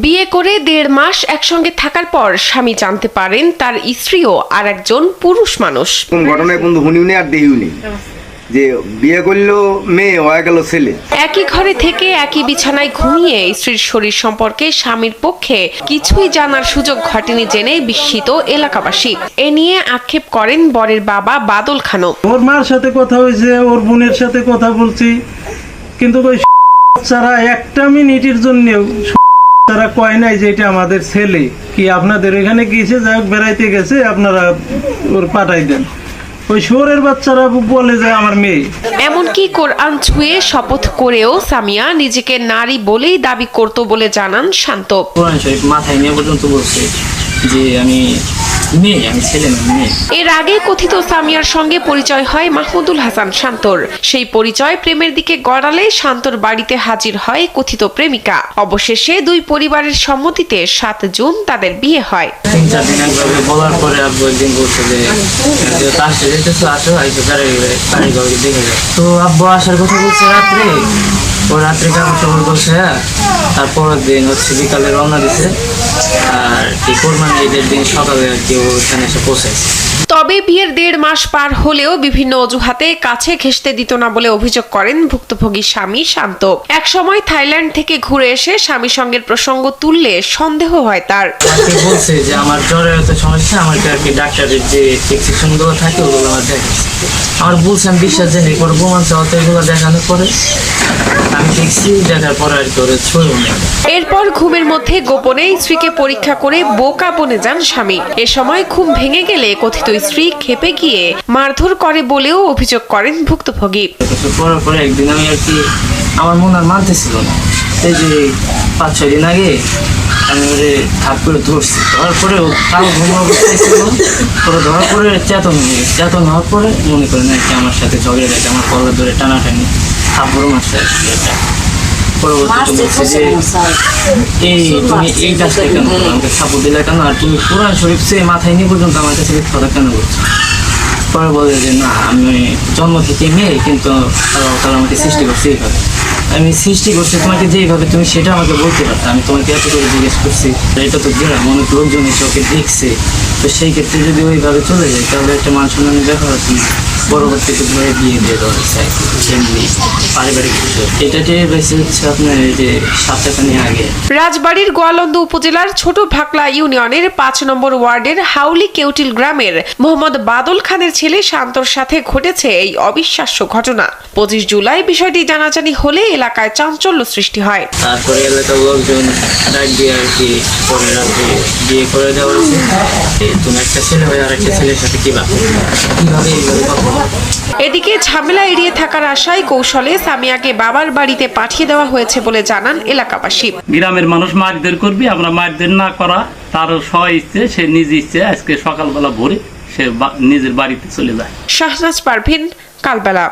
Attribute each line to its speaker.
Speaker 1: বিয়ে করে দেড় মাস একসঙ্গে থাকার পর স্বামী জানতে পারেন তার স্ত্রীও আর একজন পুরুষ মানুষ।
Speaker 2: কোন ঘটনায় কিন্তু হুনিও নেই আর দেহিও নেই যে বিয়ে করল মেয়ে হয়ে গেল ছেলে।
Speaker 1: একই ঘরে থেকে একই বিছানায় ঘুমিয়ে স্ত্রীর শরীর সম্পর্কে স্বামীর পক্ষে কিছুই জানার সুযোগ ঘটেনি জেনে বিস্মিত এলাকাবাসী। এ নিয়ে আক্ষেপ করেন বরের বাবা বাদল খানও।
Speaker 3: ওর মার সাথে কথা হয়েছে ওর বোনের সাথে কথা বলছি। কিন্তু ওই বাচ্চারা একটা মিনিটের জন্য তারা কয় নাই যে এটা আমাদের ছেলে। কি আপনাদের এখানে গিয়েছে যাই হোক বেড়াইতে গেছে আপনারা ওর পাঠাই দেন। ওই শহরের বাচ্চারা বলে যে আমার মেয়ে।
Speaker 1: এমনকি কোরআন ছুঁয়ে শপথ করেও সামিয়া নিজেকে নারী বলেই দাবি করত বলে জানান শান্ত
Speaker 4: কোরআন শরীফ মাথায় নিয়ে পর্যন্ত বলছে। যে আমি মেয়ে আমি ছেলে মেয়ে।
Speaker 1: এর আগে কথিত সামিয়ার সঙ্গে পরিচয় হয় মাহমুদুল হাসান শান্তর। সেই পরিচয় প্রেমের দিকে গড়ালে শান্তর বাড়িতে হাজির হয় কথিত প্রেমিকা। অবশেষে দুই পরিবারের সম্মতিতে সাত জুন তাদের বিয়ে হয়।
Speaker 4: তিন চার দিন একভাবে বলার পরে আব্বু একদিন বলছে যে যে আসতে যেতেছো আসো আইসো গাড়ি গাড়ি দেখে যাও তো আব্বু আসার কথা বলছে রাত্রে। ও রাত্রে কাপড় টাপড় বলছে হ্যাঁ তারপরের দিন হচ্ছে বিকালে রওনা দিছে। আর কি কোরবানি ঈদের দিন সকালে আর কি ও এসে পৌঁছাইছে
Speaker 1: তবে বিয়ের দেড় মাস পার হলেও বিভিন্ন অজুহাতে কাছে ঘেঁষতে দিত না বলে অভিযোগ করেন ভুক্তভোগী স্বামী শান্ত। একসময় থাইল্যান্ড থেকে ঘুরে এসে স্বামীর সঙ্গের প্রসঙ্গ তুললে সন্দেহ হয় তার।
Speaker 4: আমাকে বলছে যে আমার জ্বরের এত সমস্যা আমাকে আর কি ডাক্তারের যে থাকে ওগুলো আমার দেখাচ্ছে। আমার বলছে আমি বিশ্বাস জানি পরে প্রমাণ চাওয়াতে এগুলো দেখানোর পরে। আমি দেখছি দেখার পরে আর কি ওরা ছুঁয়েও নেই
Speaker 1: এরপর ঘুমের মধ্যে গোপনে স্ত্রীকে পরীক্ষা করে বোকা বনে যান স্বামী। এ সময় ঘুম ভেঙে গেলে কথিত স্ত্রী খেপে গিয়ে মারধর করে বলেও অভিযোগ করেন ভুক্তভোগী।
Speaker 4: করার পরে একদিন আমি আর কি আমার মন আর মানতেছিল না। এই যে পাঁচ ছয় দিন আগে আমি ওরে হাত করে ধরছি। ধরার পরে ও তাও ঘুম অবস্থায় ছিল। পরে ধরার পরে চেতন হয়ে গেছে। চেতন হওয়ার পরে মনে করেন আর কি আমার সাথে ঝগড়ে গেছে আমার কলার ধরে টানাটানি থাপ্পড়ও মারছে আর কি এটা। পরবর্তীতে বলছে যে এই তুমি এই কাজটা কেন আমাকে সাপোর্ট দিলে কেন? আর তুমি কোরআন শরীফ সে মাথায় নিয়ে পর্যন্ত আমার কাছে কথা কেন বলছো? পরে বলে যে না আমি জন্ম থেকে মেয়ে কিন্তু আল্লাহ আমাকে সৃষ্টি করছে এইভাবে। আমি সৃষ্টি করছি, তোমাকে যেভাবে তুমি সেটা আমাকে বলতে পারতো। আমি তোমাকে এত করে জিজ্ঞেস করছি এটা তো গ্রাম অনেক লোকজন এসে ওকে দেখছে। তো সেই ক্ষেত্রে যদি ওইভাবে চলে যায়, তাহলে একটা মান সম্মানের ব্যাপার আছে পরবর্তীতে ধরে বিয়ে দিয়ে দেওয়া এমনি পারিবারিক বিষয়। এটাতে বেশি হচ্ছে আপনার এই যে সাতটাখানি আগে।
Speaker 1: রাজবাড়ির গোয়ালন্দ উপজেলার ছোট ভাকলা ইউনিয়নের পাঁচ নম্বর ওয়ার্ডের হাউলি কেউটিল গ্রামের মোহাম্মদ বাদল খানের ছেলে শান্তর সাথে ঘটেছে এই অবিশ্বাস্য ঘটনা। পঁচিশ জুলাই বিষয়টি জানাজানি হলে এলাকায় চাঞ্চল্য সৃষ্টি হয়।
Speaker 4: তারপরে এলাকার লোকজন ডাক দিয়ে আর কি পরে রাত্রে বিয়ে করে দেওয়া হয়েছে। তুমি একটা ছেলে হয়ে আর একটা ছেলের সাথে কি বা কীভাবে এইভাবে?
Speaker 1: এদিকে ঝামেলা এড়িয়ে থাকার আশায় কৌশলে সামিয়াকে বাবার বাড়িতে পাঠিয়ে দেওয়া হয়েছে বলে জানান এলাকাবাসী।
Speaker 5: গ্রামের মানুষ মারধর করবি আমরা মারধর না করা। তার স্ব ইচ্ছে সে নিজ ইচ্ছে আজকে সকালবেলা ভোরে সে নিজের বাড়িতে চলে যায়।
Speaker 1: শাহনাজ পারভিন কালবেলা।